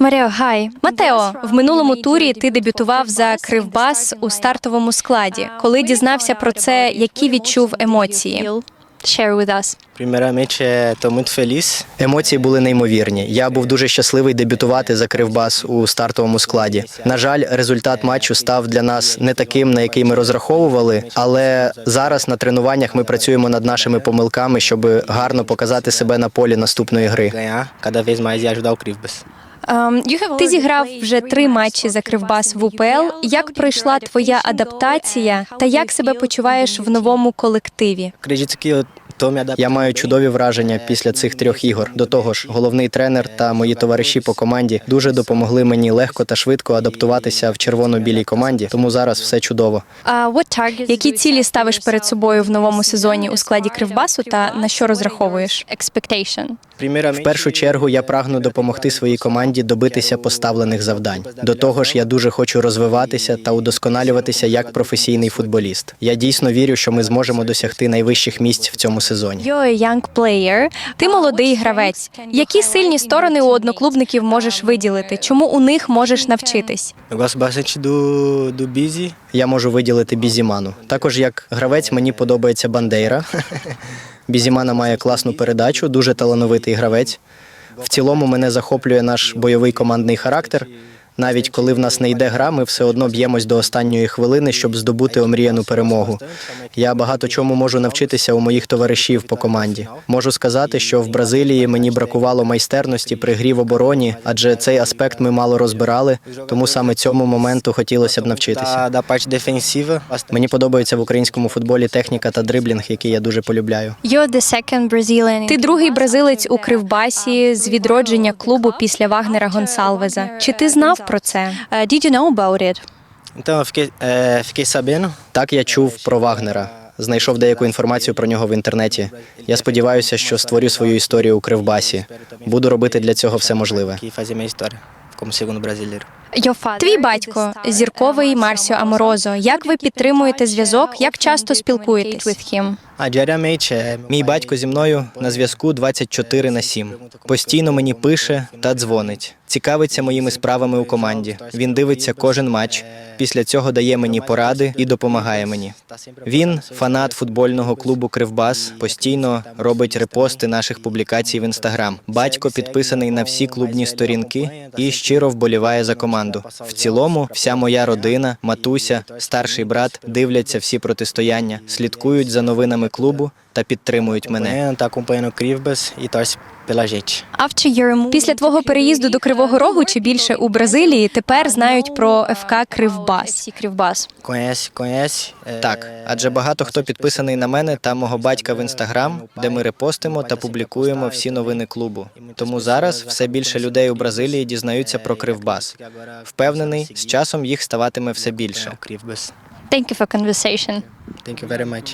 Маріо, гай. Матео, в минулому турі ти дебютував за Кривбас у стартовому складі. Коли дізнався про це, які відчув емоції? Share with us. Емоції були неймовірні. Я був дуже щасливий дебютувати за Кривбас у стартовому складі. На жаль, результат матчу став для нас не таким, на який ми розраховували. Але зараз на тренуваннях ми працюємо над нашими помилками, щоб гарно показати себе на полі наступної гри. Crivbas. Ти зіграв вже три матчі за Кривбас в УПЛ. Як пройшла твоя адаптація та як себе почуваєш в новому колективі? Я маю чудові враження після цих трьох ігор. До того ж, головний тренер та мої товариші по команді дуже допомогли мені легко та швидко адаптуватися в червоно-білій команді. Тому зараз все чудово. Які цілі ставиш перед собою в новому сезоні у складі Кривбасу та на що розраховуєш? Expectation. В першу чергу я прагну допомогти своїй команді добитися поставлених завдань. До того ж, я дуже хочу розвиватися та удосконалюватися як професійний футболіст. Я дійсно вірю, що ми зможемо досягти найвищих місць в цьому сезоні. You're a young player. Ти молодий гравець. Які сильні сторони у одноклубників можеш виділити? Чому у них можеш навчитись? do Busy. Я можу виділити Бізіману. Також як гравець мені подобається Бандейра. Бізімана має класну передачу, дуже талановитий гравець. В цілому мене захоплює наш бойовий командний характер. Навіть коли в нас не йде гра, ми все одно б'ємось до останньої хвилини, щоб здобути омріяну перемогу. Я багато чому можу навчитися у моїх товаришів по команді. Можу сказати, що в Бразилії мені бракувало майстерності при грі в обороні, адже цей аспект ми мало розбирали, тому саме цьому моменту хотілося б навчитися. Мені подобається в українському футболі техніка та дриблінг, які я дуже полюбляю. Ти другий бразилець у Кривбасі з відродження клубу після Вагнера Гонсалвеза. Чи ти знав про це? Did you know about it? Então, eu fiquei, é, fiquei sabendo. Так я чув про Вагнера. Знайшов деяку інформацію про нього в інтернеті. Я сподіваюся, що створю свою історію у Кривбасі. Буду робити для цього все можливе. Fazer minha história como segundo brasileiro. Твій батько зірковий Марсіо Аморозо. Як ви підтримуєте зв'язок? Як часто спілкуєтесь? Мій батько зі мною на зв'язку 24 на 7. Постійно мені пише та дзвонить. Цікавиться моїми справами у команді. Він дивиться кожен матч. Після цього дає мені поради і допомагає мені. Він фанат футбольного клубу Кривбас, постійно робить репости наших публікацій в інстаграм. Батько підписаний на всі клубні сторінки і щиро вболіває за команду. В цілому, вся моя родина, матуся, старший брат дивляться всі протистояння, слідкують за новинами клубу та підтримують мене. tá acompanhando o Crivbas e torce. Після твого переїзду до Кривого Рогу чи більше у Бразилії тепер знають про ФК Кривбас. Conhece. Так, адже багато хто підписаний на мене та мого батька в інстаграм, де ми репостимо та публікуємо всі новини клубу. Тому зараз все більше людей у Бразилії дізнаються про Кривбас. Впевнений, з часом їх ставатиме все більше. Thank you for conversation. Thank you very much.